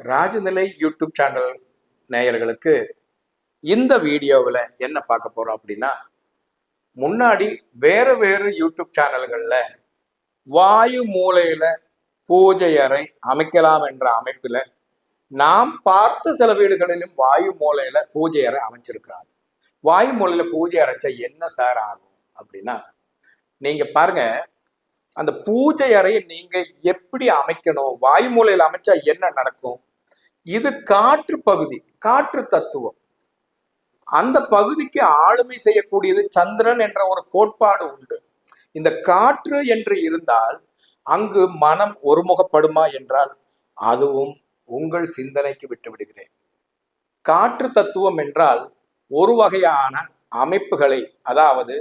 Rajanilai YouTube channel நேயர்களுக்கு இந்த வீடியோவில் என்ன பார்க்க போகிறோம் அப்படின்னா முன்னாடி வேறு வேறு யூடியூப் சேனல்களில் வாயு மூலையில் பூஜை அறை அமைக்கலாம் என்ற அமைப்பில் நாம் பார்த்த சில வீடுகளிலும் வாயு மூலையில் பூஜை அறை அமைச்சிருக்கிறாங்க. வாயு மூலையில் பூஜை அரைச்சா என்ன சார் ஆகும் அப்படின்னா நீங்கள் பாருங்க அந்த பூஜை அறையை நீங்கள் எப்படி அமைக்கணும் வாயு மூலையில் அமைச்சா என்ன நடக்கும் இது காற்று பகுதி காற்று தத்துவம். அந்த பகுதிக்கு ஆளுமை செய்யக்கூடியது சந்திரன் என்ற ஒரு கோட்பாடு உண்டு. இந்த காற்று என்று இருந்தால் அங்கு மனம் ஒருமுகப்படுமா என்றால் அதுவும் உங்கள் சிந்தனைக்கு விட்டு விடுகிறேன் காற்று தத்துவம் என்றால் ஒரு வகையான அமைப்புகளை அதாவது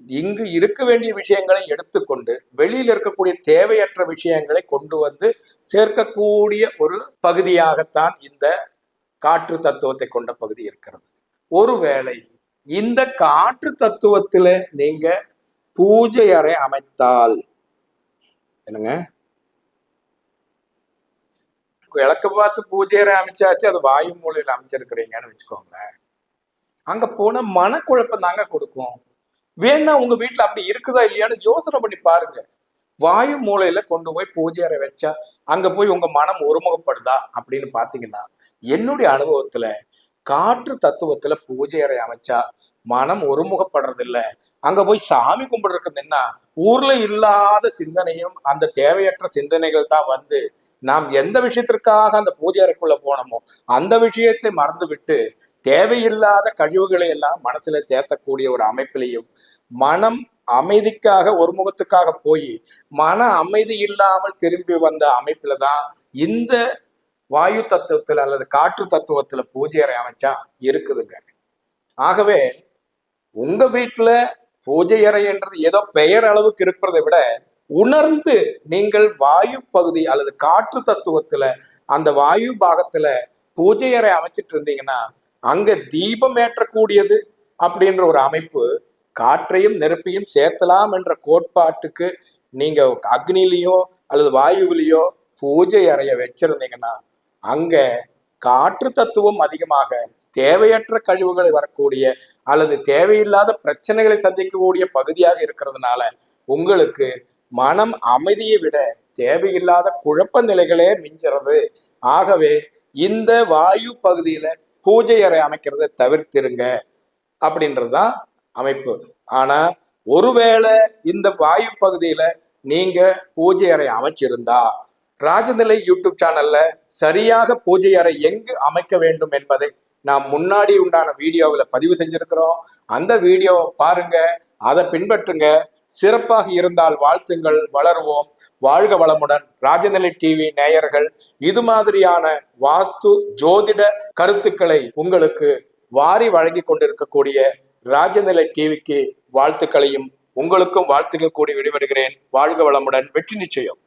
இங்கு இருக்க வேண்டிய விஷயங்களை எடுத்துக்கொண்டு வெளியில் இருக்கக்கூடிய தேவையற்ற விஷயங்களை கொண்டு வந்து சேர்க்கக்கூடிய ஒரு பகுதியாகத்தான் இந்த காற்று தத்துவத்தை கொண்ட பகுதி இருக்கிறது. ஒருவேளை இந்த காற்று தத்துவத்துல நீங்க பூஜை அறை அமைத்தால் என்னங்க? இலக்க பார்த்து பூஜை அறை அமைச்சாச்சு அது வாயு மூலையில் அமைச்சிருக்கிறீங்கன்னு வச்சுக்கோங்களேன். அங்க போன மனக்குழப்பம் தாங்க கொடுக்கும். வேணா உங்க வீட்டுல அப்படி இருக்குதா இல்லையான்னு யோசனை பண்ணி பாருங்க. வாயு மூலையில கொண்டு போய் பூஜை அறை வச்சா அங்க போய் உங்க மனம் ஒருமுகப்படுதா அப்படின்னு பாத்தீங்கன்னா என்னுடைய அனுபவத்துல காற்று தத்துவத்துல பூஜை அறை அமைச்சா மனம் ஒருமுகப்படுறதில்ல. அங்கே அங்க போய் சாமி கும்பிடுறது என்ன ஊர்ல இல்லாத சிந்தனையும் அந்த தேவையற்ற சிந்தனைகள் தான் வந்து நாம் எந்த விஷயத்திற்காக அந்த பூஜை அறைக்குள்ள போனோமோ அந்த விஷயத்தை மறந்து விட்டு தேவையில்லாத கழிவுகளை எல்லாம் மனசுல சேர்த்தக்கூடிய ஒரு அமைப்பிலையும் மனம் அமைதிக்காக ஒருமுகத்துக்காக போய் மன அமைதி இல்லாமல் திரும்பி வந்த அமைப்புல தான் இந்த வாயு தத்துவத்துல அல்லது காற்று தத்துவத்துல பூஜை அறை அமைச்சா இருக்குதுங்க. ஆகவே உங்க வீட்டுல பூஜை அறை என்றது ஏதோ பெயர் அளவுக்கு இருக்கிறதை விட உணர்ந்து நீங்கள் வாயு பகுதி அல்லது காற்று தத்துவத்துல அந்த வாயு பாகத்துல பூஜை அறை அமைச்சிட்டு இருந்தீங்கன்னா அங்க தீபம் ஏற்றக்கூடியது அப்படின்ற ஒரு அமைப்பு காற்றையும் நெருப்பையும் சேர்த்தலாம் என்ற கோட்பாட்டுக்கு நீங்க அக்னிலையோ அல்லது வாயுவிலையோ பூஜை அறைய வச்சிருந்தீங்கன்னா அங்க காற்று தத்துவம் அதிகமாக தேவையற்ற கழிவுகள் வரக்கூடிய அல்லது தேவையில்லாத பிரச்சனைகளை சந்திக்கக்கூடிய பகுதியாக இருக்கிறதுனால உங்களுக்கு மனம் அமைதியை விட தேவையில்லாத குழப்ப நிலைகளே மிஞ்சுறது. ஆகவே இந்த வாயு பகுதியில பூஜை அறை அமைக்கிறத தவிர்த்திருங்க அப்படின்றதுதான் அமைப்பு. ஆனா ஒருவேளை இந்த வாயு பகுதியில நீங்க பூஜை அறை அமைச்சிருந்தா ராஜநிலை யூடியூப் சேனல்ல சரியாக பூஜை அறை எங்கு அமைக்க வேண்டும் என்பதை நாம் முன்னாடி உண்டான வீடியோவில் பதிவு செஞ்சிருக்கிறோம். அந்த வீடியோவை பாருங்க அதை பின்பற்றுங்க. சிறப்பாக இருந்தால் வாழ்த்துங்கள் வளருவோம். வாழ்க வளமுடன். ராஜநிலை டிவி நேயர்கள் இது மாதிரியான வாஸ்து ஜோதிட கருத்துக்களை உங்களுக்கு வாரி வழங்கி கொண்டிருக்கக்கூடிய ராஜநிலை டிவிக்கு வாழ்த்துக்களையும் உங்களுக்கும் வாழ்த்துக்கள் கூடி விடைபெறுகிறேன். வாழ்க வளமுடன். வெற்றி நிச்சயம்.